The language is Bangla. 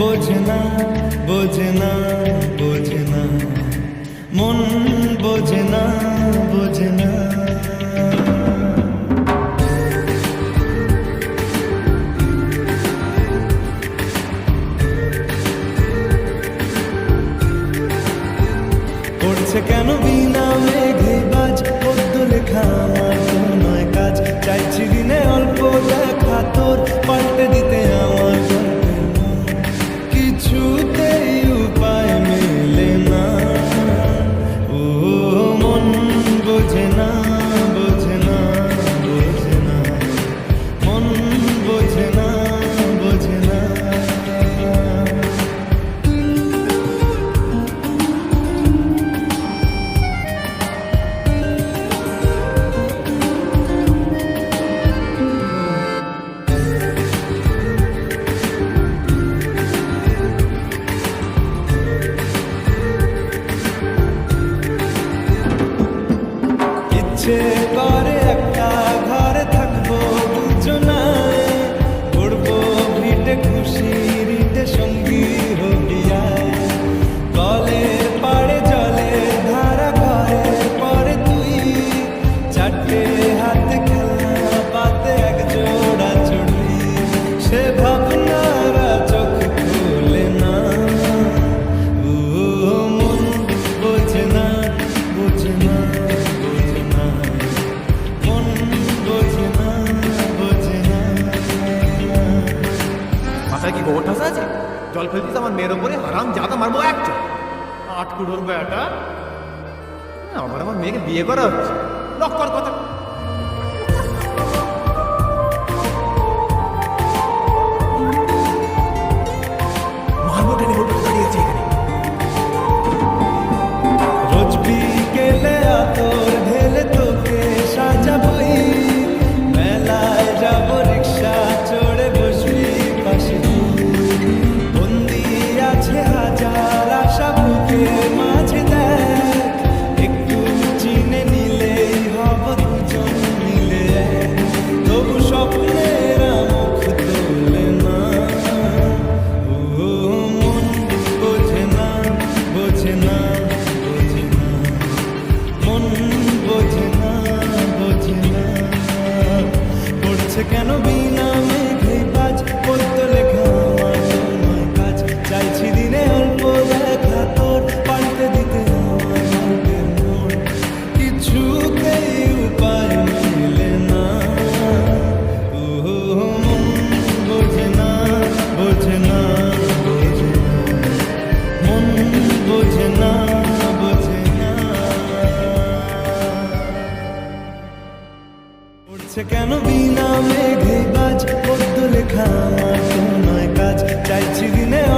বোঝে না বোঝে মন বোঝে না পড়ছে কেন share. গোবর ঠাসা আছে? জল ফেলতিস আমার মেয়ের ওপরে হারাম জাদা মারবো একটা আট কুড়োর একটা আমার আমার মেয়েকে বিয়ে করা হচ্ছে। লক্ষ্যর কথা। কেন বিনা মিলছে কেন? বিনা মেঘে গাছ পদ্ম লেখা তোমায় কাজ। চাইছি দিনে